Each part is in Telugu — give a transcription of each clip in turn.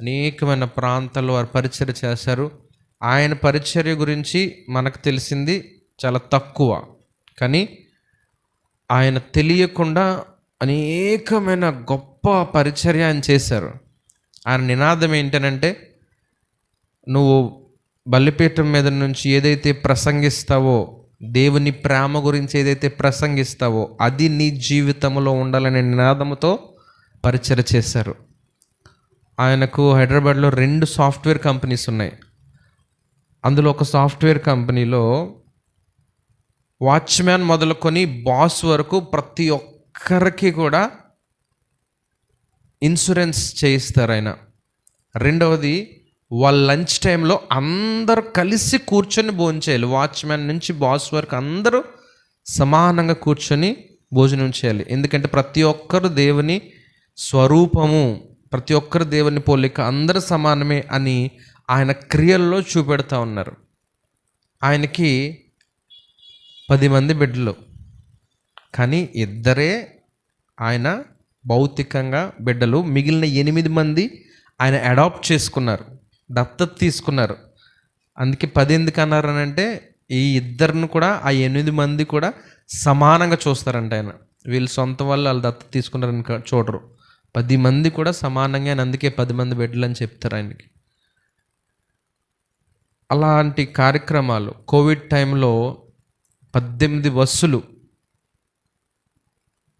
అనేకమైన ప్రాంతాల్లో వారు పరిచర్య చేశారు. ఆయన పరిచర్య గురించి మనకు తెలిసింది చాలా తక్కువ. కానీ ఆయన తెలియకుండా అనేకమైన గొప్ప పరిచర్య ఆయన చేశారు. ఆయన నినాదం ఏంటనంటే నువ్వు బలిపీఠం మీద నుంచి ఏదైతే ప్రసంగిస్తావో దేవుని ప్రేమ గురించి ఏదైతే ప్రసంగిస్తావో అది నీ జీవితంలో ఉండాలనే నినాదంతో పరిచయ చేశారు. ఆయనకు హైదరాబాద్లో రెండు సాఫ్ట్వేర్ కంపెనీస్ ఉన్నాయి. అందులో ఒక సాఫ్ట్వేర్ కంపెనీలో వాచ్మ్యాన్ మొదలుకొని బాస్ వరకు ప్రతి ఒక్కరికి కూడా ఇన్సూరెన్స్ చేయిస్తారు ఆయన. రెండవది వాళ్ళ లంచ్ టైంలో అందరూ కలిసి కూర్చొని భోంచేయాలి వాచ్మ్యాన్ నుంచి బాస్ వరకు అందరూ సమానంగా కూర్చొని భోజనం చేయాలి. ఎందుకంటే ప్రతి ఒక్కరు దేవుని స్వరూపము. ప్రతి ఒక్కరు దేవుని పోలిక అందరు సమానమే అని ఆయన క్రియల్లో చూపెడతా ఉన్నారు. ఆయనకి పది మంది బిడ్డలు. కానీ ఇద్దరే ఆయన భౌతికంగా బిడ్డలు. మిగిలిన ఎనిమిది మంది ఆయన అడాప్ట్ చేసుకున్నారు. దత్తత తీసుకున్నారు. అందుకే పది ఎందుకు అన్నారు అని అంటే ఈ ఇద్దరిని కూడా ఆ ఎనిమిది మంది కూడా సమానంగా చూస్తారంట ఆయన. వీళ్ళు సొంత వాళ్ళు వాళ్ళు దత్తత తీసుకున్నారని చూడరు. పది మంది కూడా సమానంగా ఆయన అందుకే పది మంది బిడ్డలు అని చెప్తారు ఆయనకి. అలాంటి కార్యక్రమాలు కోవిడ్ టైంలో పద్దెనిమిది బస్సులు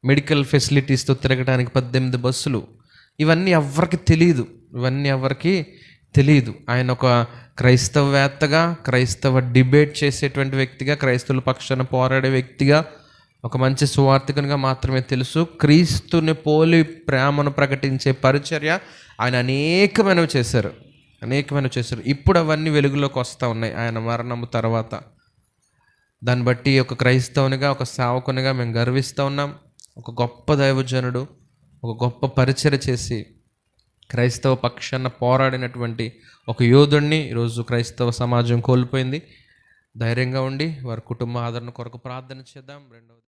మెడికల్ ఫెసిలిటీస్తో తిరగడానికి పద్దెనిమిది బస్సులు ఇవన్నీ ఎవరికి తెలియదు ఇవన్నీ ఎవరికి తెలియదు ఆయన ఒక క్రైస్తవవేత్తగా క్రైస్తవ డిబేట్ చేసేటువంటి వ్యక్తిగా క్రైస్తవుల పక్షాన పోరాడే వ్యక్తిగా ఒక మంచి సువార్థికునిగా మాత్రమే తెలుసు. క్రీస్తుని పోలి ప్రేమను ప్రకటించే పరిచర్య ఆయన అనేకమైనవి చేశారు. అనేకమైనవి చేశారు. ఇప్పుడు అవన్నీ వెలుగులోకి వస్తూ ఉన్నాయి. ఆయన మరణము తర్వాత. దాన్ని బట్టి ఒక క్రైస్తవునిగా ఒక సేవకునిగా మేము గర్విస్తూ ఉన్నాం. ఒక గొప్ప దైవజనుడు ఒక గొప్ప పరిచయ చేసి క్రైస్తవ పక్షాన పోరాడినటువంటి ఒక యోధుడిని ఈరోజు క్రైస్తవ సమాజం కోల్పోయింది. ధైర్యంగా ఉండి వారి కుటుంబ ఆదరణ కొరకు ప్రార్థన చేద్దాం. రెండవది